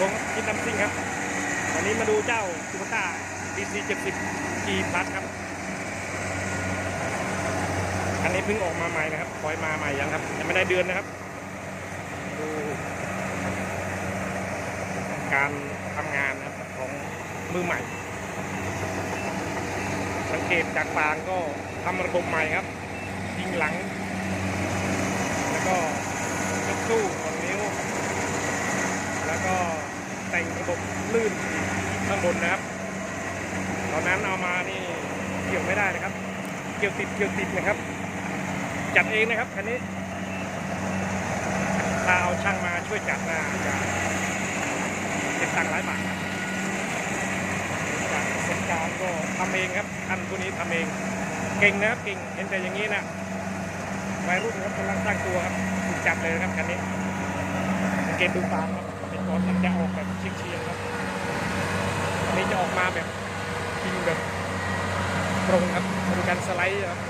กับผมคิดน้ำซิ่งครับ วันนี้มาดูเจ้าซูเปอร์ต้า DC 70 G Plus ครับ อันนี้เพิ่งออกมาใหม่นะครับปล่อยมาใหม่ยังครับยังไม่ได้เดือนนะครับ ดูการทำงานนะครับของมือใหม่ สังเกตจากฟางก็ทำระบบใหม่ครับ ยิงหลัง แล้วก็ยกตู้ของนิ้วแล้วก็ แต่งระบบลื่นข้างบนนะครับ ตอนนั้นเอามานี่เกี่ยวไม่ได้นะครับ เกี่ยวติดเกี่ยวติดนะครับ จัดเองนะครับคันนี้ถ้าเอาช่างมาช่วยจัดนะจะเป็นตังค์หลายบาทครับจากประสบการณ์ก็ทำเองครับท่านผู้นี้ทำเอง เก่งนะครับเก่งเห็นแต่อย่างนี้นะวัยรุ่นครับกำลังสร้างตัวครับจัดเลยนะครับคันนี้เกตดูตามครับ รถมันจะออกแบบเชียงๆครับอันนี้จะออกมาแบบยิงแบบตรงครับเป็นการสไลด์ครับ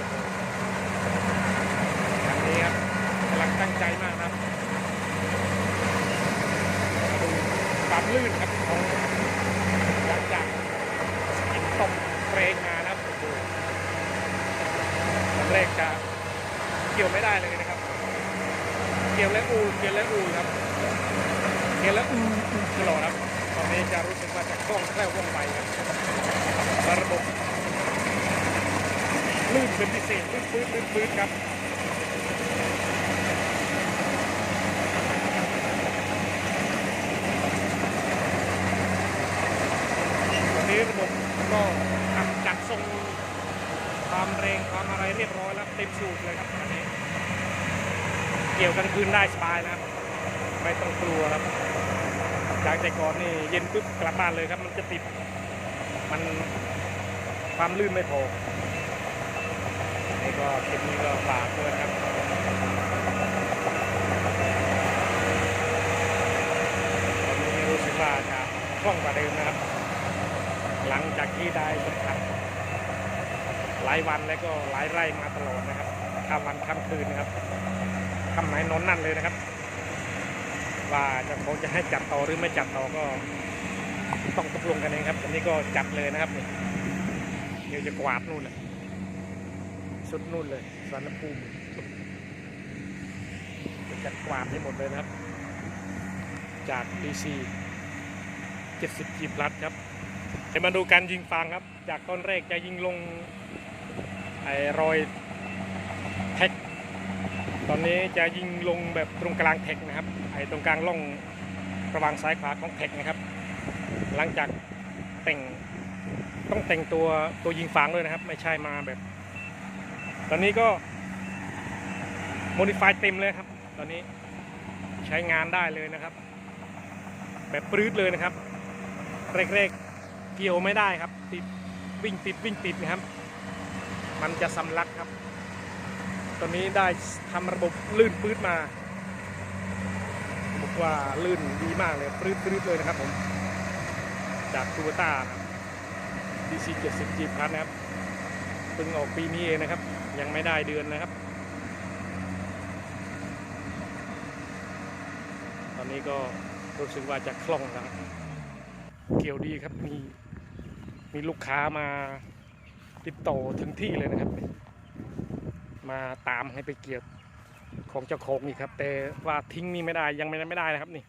คันนี้ครับกำลังตั้งใจมากครับมาดูความลื่นครับของหลังจากกินต้มเทรนมานะครับตอนแรกจะเกี่ยวไม่ได้เลยนะครับ เกี่ยวและอูเกี่ยวและอูครับ เกี่ยวและอูอูตลอดครับ ตอ นี้จะรู้สึกว่าจะคล่องแคล่วว่องไวครับระบบลื่นเป็นพิเศษลื่นปื๊ดลื่นปื๊ดครับวันนี้ระบบก็ทำจัดทรงความแรงความอะไรเรียบร้อยแล้วเต็มสูบเลยครับอันนี้เกี่ยวกลางคืนได้สบายนะครับ ไม่ต้องกลัวครับ จากแต่ก่อนนี่เย็นปุ๊บกลับบ้านเลยครับ มันจะติด มันความลื่นไม่พอนี่ก็คลิปนี้ก็ฝากด้วยนะครับตอนนี้รู้สึกว่าจะคล่องกว่าเดิมนะครับ หลังจากที่ได้สัมผัสหลายวันแล้วก็หลายไร่มาตลอดนะครับข้ามวันข้ามคืนนะครับค่ำไหนนอนนั่นเลยนะครับ ว่าจะคงจะให้จัดต่อหรือไม่จัดต่อก็ ต้องตกลงกันเองครับอันนี้ก็จัดเลยนะครับนี่เดี๋ยวจะกวาดนู่นเลยสุดนู่นเลยสารภูมิจะจัดกวาดให้หมดเลยนะครับ จาก DC 70 G Plus ครับจะมาดูการยิงฟางครับ จากตอนแรกจะยิงลงไอ้รอย ตอนนี้จะยิงลงแบบตรงกลางแท็กนะครับไอ้ตรงกลางล่องระหว่างซ้ายขวาของแท็กนะครับ หลังจากแต่งต้องแต่งตัวตัวยิงฟางด้วยนะครับ ไม่ใช่มาแบบ ตอนนี้ก็โมดิฟายเต็มเลยครับ ตอนนี้ใช้งานได้เลยนะครับ แบบปรื้ดเลยนะครับแรกๆเกี่ยวไม่ได้ครับ ติดวิ่งติดวิ่งติดนะครับ มันจะสำลักครับ ตอนนี้ได้ทำระบบลื่นปื๊ดมาบอกว่าลื่นดีมากเลยปรื๊ดปรื๊ดเลยนะครับผม จากตูต้า DC 70 G Plus นะครับเพิ่งออกปีนี้เองนะครับ ยังไม่ได้เดือนนะครับ ตอนนี้ก็รู้สึกว่าจะคล่องแล้วครับเกี่ยวดีครับมีมีลูกค้ามาติดต่อถึงที่เลยนะครับ มาตามให้ไปเกี่ยวของเจ้าของนี่ครับ แต่ว่าทิ้งนี่ไม่ได้ยังไม่ได้ไม่ได้นะครับนี่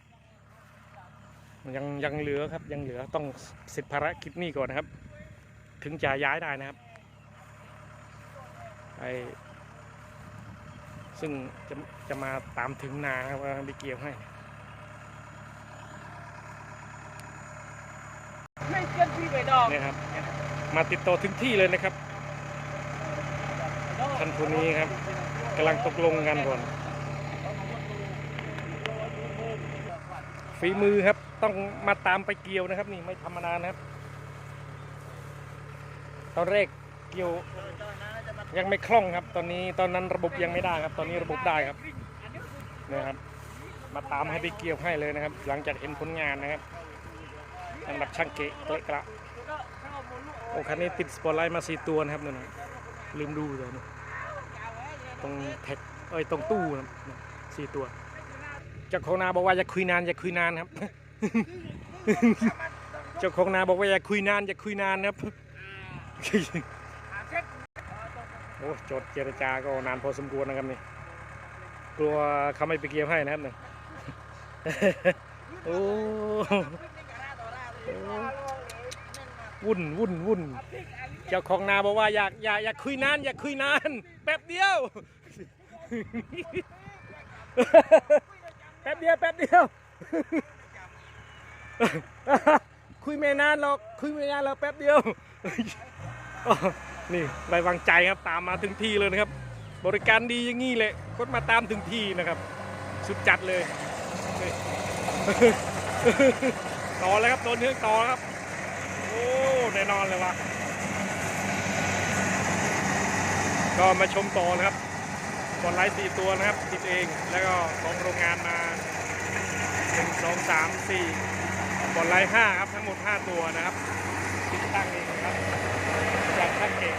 ยังยังเหลือครับยังเหลือต้องเสร็จภารกิจนี่ก่อนนะครับ ถึงจะย้ายได้นะครับไอซึ่งจะจะมาตามถึงนาครับว่าไปเกี่ยวให้ไม่เกินพี่ไปดอกเนี่ยครับมาติดต่อถึงที่เลยนะครับ ท่านผู้นี้ครับกำลังตกลงกันก่อนฝีมือครับต้องมาตามไปเกี่ยวนะครับ นี่ไม่ธรรมดานะครับ ตอนแรกเกี่ยวยังไม่คล่องครับ ตอนนี้ตอนนั้นระบบยังไม่ได้ครับ ตอนนี้ระบบได้ครับเนี่ยครับ มาตามให้ไปเกี่ยวให้เลยนะครับ หลังจากเห็นผลงานนะครับอันดับช่างเกะเละกระโอ้คันนี้ติดสปอตไลท์มาสี่ตัวนะครับนั่นนะลืมดูเลยนะ ตรงแท็กเอ้ยตรงตู้นะครับสี่ตัวเจ้าของนาบอกว่าอย่าคุยนานอย่าคุยนานครับเจ้าของนาบอกว่าอย่าคุยนานอย่าคุยนานครับโอ้จดเจรจาก็นานพอสมควรนะครับนี่กลัวเขาไม่ไปเกียร์ให้นะครับนี่โอ้ วุ่นวุ่นวุ่นเจ้าของนาบอกว่าอยากอยากอยากคุยนานอยากคุยนานแป๊บเดียว แป๊บเดียวแป๊บเดียว คุยไม่นานหรอกคุยไม่นานหรอกแป๊บเดียวนี่ไว้วางใจครับตามมาถึงที่เลยนะครับ บริการดีอย่างงี้เลยคนมาตามถึงที่นะครับ สุดจัดเลย ต่อเลยครับโดนเนื้อต่อครับ แน่นอนเลยว่ะก็มาชมต่อนะครับบอลไลท์สี่ตัวนะครับ ติดเองแล้วก็ของโรงงานมาหนึ่งสองสามสี่บอลไลท์ห้าครับทั้งหมดห้าตัวนะครับติดตั้งเองครับจากท่านเก่ง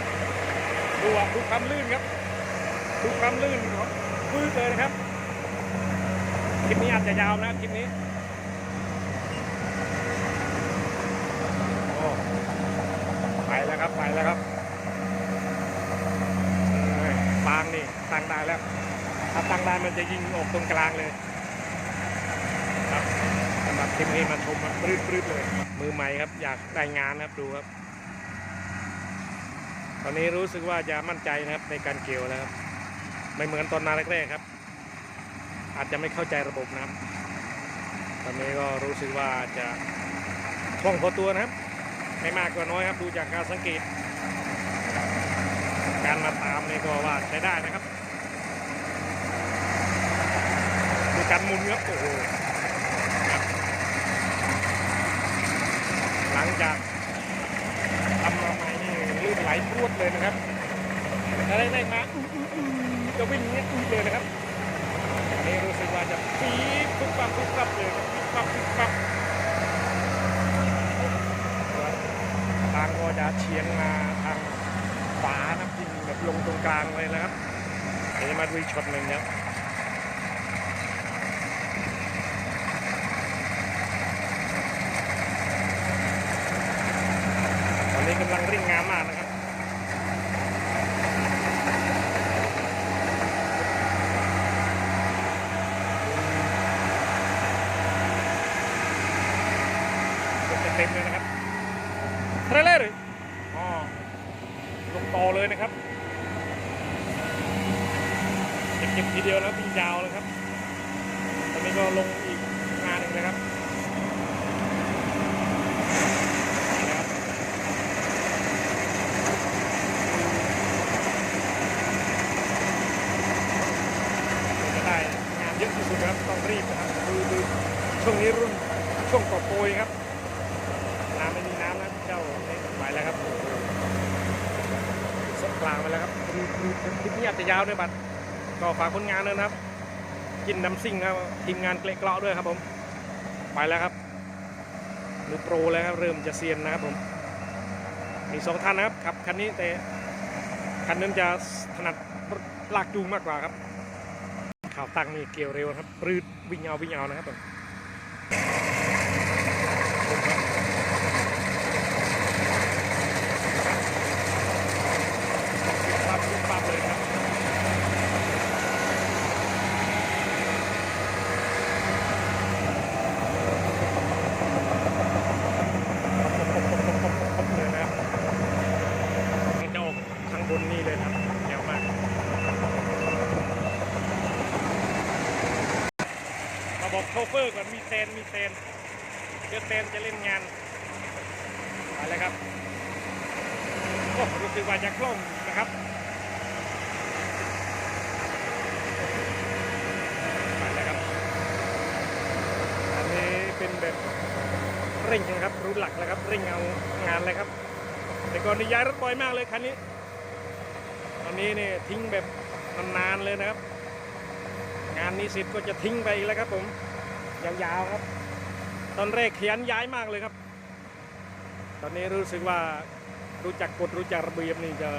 ดูอะดูความลื่นครับดูความลื่นของพื้นเลยนะครับคลิปนี้อาจจะยาวนะคลิปนี้โอ้ไป แล้วครับไปแล้วครับางนี่ตั้งได้แล้ว ถ้าตั้งได้มันจะยิงออกตรงกลางเลย ครับสำหรับคลิปนี้มาชมครับปรื้ดๆเลย มือใหม่ครับอยากได้งานครับดูครับ ตอนนี้รู้สึกว่าจะมั่นใจนะครับในการเกี่ยวแล้วครับ ไม่เหมือนตอนมาแรกๆครับ อาจจะไม่เข้าใจระบบนะครับ ตอนนี้ก็รู้สึกว่าจะคล่องพอตัวนะครับ ไม่มากก็น้อยครับดูจากการสังเกต การมาตามนี่ก็ว่าใช้ได้นะครับดูการหมุนครับโอ้โหหลังจากทำมาใหม่นี่ลื่นไหลพรวดเลยนะครับถ้าได้ได้มาจะวิ่งเนี้ยเลยนะครับอันนี้รู้สึกว่าจะปี๊บปุ๊บปั๊บปุ๊บปั๊บเลยครับปั๊บทางก็จะ เฉียงมาทางขวานะครับยิงแบบลงตรงกลางเลยนะครับเดี๋ยวมาดูอีกช็อตหนึ่งครับตอนนี้กำลังเร่งงามมากนะครับ เต็มๆเลยนะครับเทรลเลอร์อ๋อลงต่อเลยนะครับเก็บทีเดียวแล้ววิ่งยาวเลยครับ ตอนนี้ก็ลงอีกงานหนึ่งนะครับนะครับจะงานเยอะที่สุดครับต้องรีบนะครับดูดูช่วงนี้รุ่นช่วงก่อโปรยครับ น้ำไม่มีน้ำนะเจ้านี่ไปแล้วครับโอ้โหสกลางไปแล้วครับคือคือคลิปนี้อาจจะยาวด้วยบัตร ก็ฝากคนงานเลยนะครับ กินน้ำซิ่งครับทีมงานเกละเกลาะด้วยครับผม ไปแล้วครับมือโปรแล้วครับเริ่มจะเซียนนะครับผมมีสองท่านนะครับขับคันนี้แต่คันนั้นจะถนัดลากจูงมากกว่าครับข่าวตังนี่เกี่ยวเร็วครับปรืดวิ่งเอาวิ่งเอานะครับผมปั๊บปั๊บเลยครับเลยนะครับมันจะออกข้างบนนี่เลยนะครับเดี๋ยวมาก มาบอก โชเฟอร์ก่อนมีเซนมีเซนเดี๋ยวเซนจะเล่นงานไปเลยครับโอ้รู้สึกว่าจะคล่องนะครับไปเลยครับอันนี้เป็นแบบเร่งนะครับรูทหลักเลยครับเร่งเอางานเลยครับ แต่ก่อนนี่ย้ายรถบ่อยมากเลยคันนี้ตอนนี้เนี่ยทิ้งแบบนานๆเลยนะครับ งานนี้เสร็จก็จะทิ้งไปอีกแล้วครับผม ยาวๆครับ ตอนแรกเขียนย้ายมากเลยครับ ตอนนี้รู้สึกว่ารู้จักกฎรู้จักระเบียบนี่จะ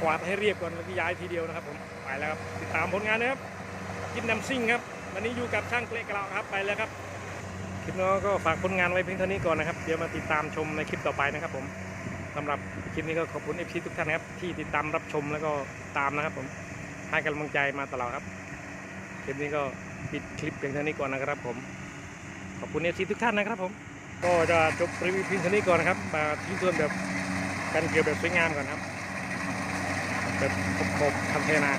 กวาดให้เรียบก่อนแล้วก็ย้ายทีเดียวนะครับผมไปแล้วครับติดตามผลงานนะครับกินน้ำซิ่งครับวันนี้อยู่กับช่างเกลกล่าวครับไปแล้วครับคลิปนี้ก็ฝากผลงานไว้เพียงเท่านี้ก่อนนะครับเดี๋ยวมาติดตามชมในคลิปต่อไปนะครับ ผมสำหรับคลิปนี้ก็ขอบคุณเอฟซีทุกท่านนะครับที่ติดตามรับชมแล้วก็ตามนะครับ ผมให้กำลังใจมาตลอดครับคลิปนี้ก็ ปิดคลิปเพียงเท่านี้ก่อนนะครับผม ขอบคุณเอฟซีทุกท่านนะครับผม ก็จะจบรีวิวเพียงเท่านี้ก่อนนะครับ มาทิ้งทวนแบบกันเกี่ยวแบบสวยงามก่อนครับ แบบครบๆทำเทนา